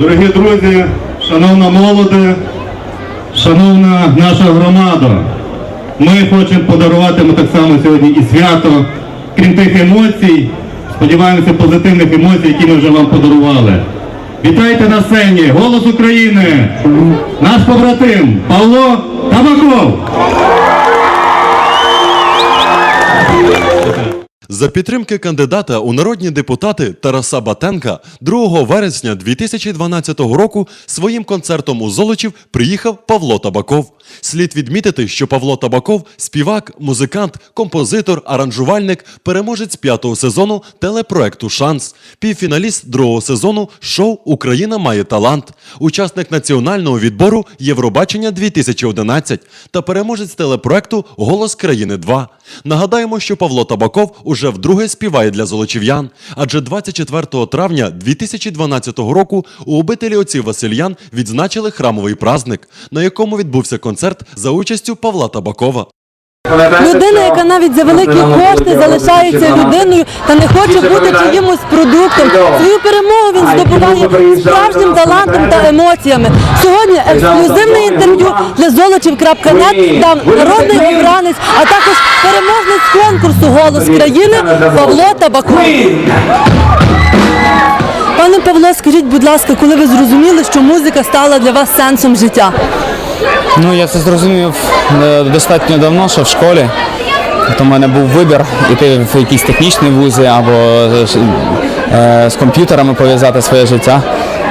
Дорогі друзі, шановна молоде, шановна наша громада, ми хочемо подарувати ми так само сьогодні і свято. Крім тих емоцій, сподіваємося позитивних емоцій, які ми вже вам подарували. Вітайте на сцені Голос України, наш побратим Павло Табаков. За підтримки кандидата у народні депутати Тараса Батенка 2 вересня 2012 року своїм концертом у Золочів приїхав Павло Табаков. Слід відмітити, що Павло Табаков співак, музикант, композитор, аранжувальник, переможець п'ятого сезону телепроекту Шанс, півфіналіст другого сезону шоу Україна має талант, учасник національного відбору Євробачення 2011 та переможець телепроекту Голос країни 2. Нагадаємо, що Павло Табаков уже вдруге співає для золочів'ян, адже 24 травня 2012 року у обителі отців Васильян відзначили храмовий праздник, на якому відбувся концерт за участю Павла Табакова. Людина, яка навіть за великі кошти залишається людиною та не хоче бути чиїмось продуктом. Свою перемогу він здобуває справжнім талантом та емоціями. Сьогодні ексклюзивне інтерв'ю для золочів.нет дав народний обранець, а також переможець конкурсу Голос країни Павло Табаков. Пане Павло, скажіть, будь ласка, коли ви зрозуміли, що музика стала для вас сенсом життя? Ну, я це зрозумів е, достатньо давно, що в школі. То в мене був вибір іти в якісь технічні вузи або е, е, з комп'ютерами пов'язати своє життя.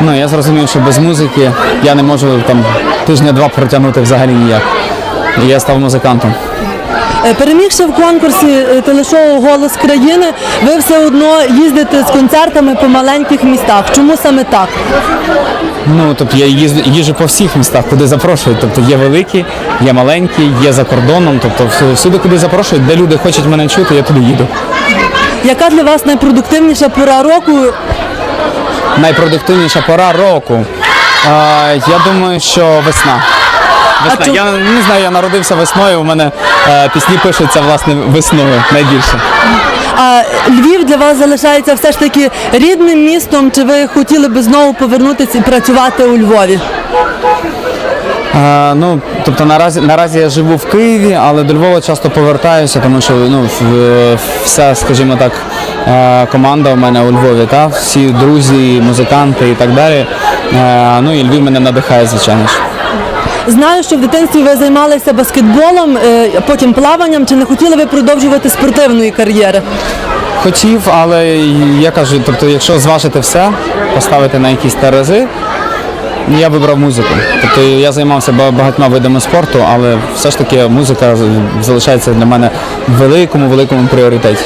Ну, я зрозумів, що без музики я не можу там тижня-два протягнути взагалі ніяк. І я став музикантом. Е, Перемігши в конкурсі е, телешоу Голос країни, ви все одно їздите з концертами по маленьких містах. Чому саме так? Ну, тобто я їзд- їжджу по всіх містах, куди запрошують. Тобто є великі, є маленькі, є за кордоном. Тобто всюди, куди запрошують, де люди хочуть мене чути, я туди їду. Яка для вас найпродуктивніша пора року? Найпродуктивніша пора року. А, я думаю, що весна. Весна. чому- Я не знаю, я народився весною. У мене е, пісні пишуться власне весною найбільше. А Львів для вас залишається все ж таки рідним містом? Чи ви хотіли би знову повернутися і працювати у Львові? А, ну, тобто наразі, наразі я живу в Києві, але до Львова часто повертаюся, тому що ну, вся, скажімо так, е, команда у мене у Львові, та? всі друзі, музиканти і так далі. Е, ну і Львів мене надихає, звичайно ж. Знаю, що в дитинстві ви займалися баскетболом, е, потім плаванням. Чи не хотіли ви продовжувати спортивної кар'єри? Хотів, але я кажу, тобто, якщо зважити все, поставити на якісь терези, я вибрав музику. Тобто я займався ба- багатьма видами спорту, але все ж таки музика залишається для мене великому, великому пріоритеті.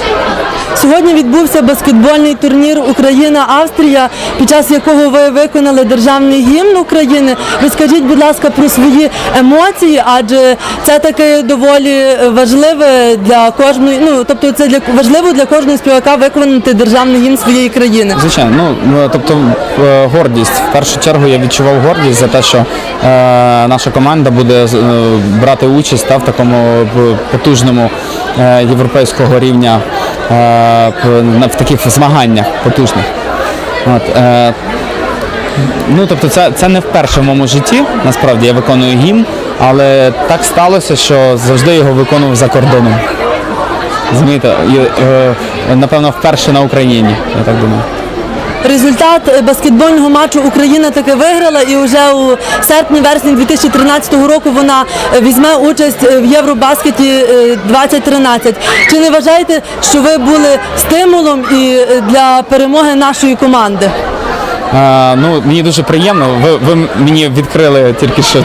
Сьогодні відбувся баскетбольний турнір Україна-Австрія, під час якого ви виконали державний гімн України. Розкажіть, будь ласка, про свої емоції, адже це таке доволі важливе для кожної. Ну тобто, це для важливо для кожного співака виконати державний гімн своєї країни. Звичайно, ну ну, тобто е, гордість. В першу чергу я відчував гордість за те, що е, наша команда буде е, брати участь та, в такому потужному е, європейського рівня е, в таких змаганнях потужних. От, е, Ну, тобто, це, це не вперше в моєму житті. Насправді я виконую гімн, але так сталося, що завжди його виконував за кордоном. Змієте, е, напевно, вперше на Україні, я так думаю. Результат е, баскетбольного матчу Україна таки виграла, і вже у серпні-вересні 2013 року вона е, візьме участь е, в Євробаскеті е, 2013. Чи не вважаєте, що ви були стимулом і для перемоги нашої команди? А, ну, мені дуже приємно. Ви, ви мені відкрили тільки що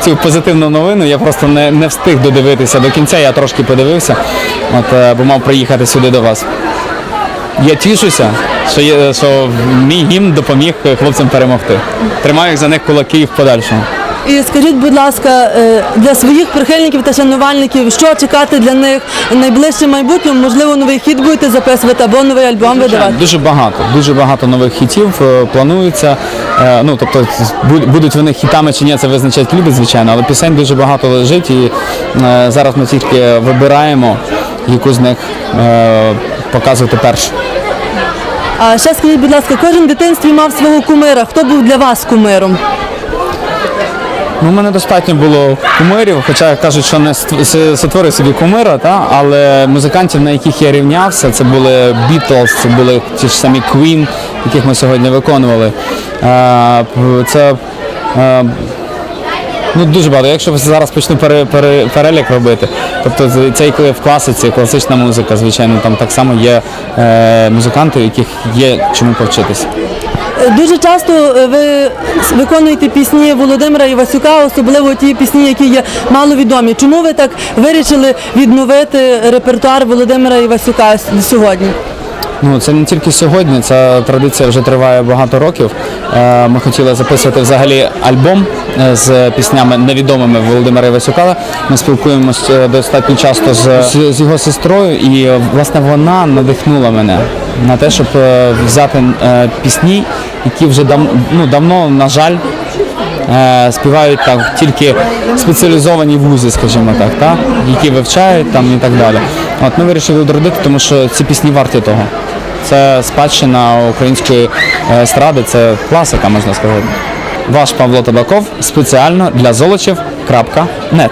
цю позитивну новину. Я просто не, не встиг додивитися до кінця. Я трошки подивився, от, бо мав приїхати сюди до вас. Я тішуся, що, є, що мій гімн допоміг хлопцям перемогти. Тримаю їх за них кулаки і в подальшому. І скажіть, будь ласка, е, для своїх прихильників та шанувальників, що чекати для них в найближчому майбутньому? Можливо, новий хід будете записувати або новий альбом видавати? Дуже багато, дуже багато нових хітів е, планується. Е, Ну, тобто, будуть вони хітами чи ні, це визначають люди, звичайно, але пісень дуже багато лежить і е, зараз ми тільки вибираємо, яку з них е, показувати першу. А ще скажіть, будь ласка, кожен в дитинстві мав свого кумира. Хто був для вас кумиром? Ну, у мене достатньо було кумирів, хоча кажуть, що не ст- собі кумира, та? але музикантів, на яких я рівнявся, це були Beatles, це були ті ж самі Queen, яких ми сьогодні виконували. Це ну, дуже багато. Якщо зараз почну пере, пере, перелік робити, тобто це- це і в класиці, класична музика, звичайно, там так само є е, музиканти, у яких є чому повчитися. Е, Дуже часто е, ви виконуєте пісні Володимира Івасюка, особливо ті пісні, які є маловідомі. Чому ви так вирішили відновити репертуар Володимира Івасюка сьогодні? Ну, це не тільки сьогодні, ця традиція вже триває багато років. Е, Ми хотіли записувати взагалі альбом е, з піснями невідомими Володимира Івасюка. Ми спілкуємося е, достатньо часто з, з, його сестрою, і власне вона надихнула мене на те, щоб взяти пісні, які вже дав, ну, давно, на жаль, співають так тільки спеціалізовані вузи, скажімо так, та? які вивчають там і так далі. От ми вирішили відродити, тому що ці пісні варті того. Це спадщина української е, естради, це класика, можна сказати. Ваш Павло Табаков спеціально для золочів.нет.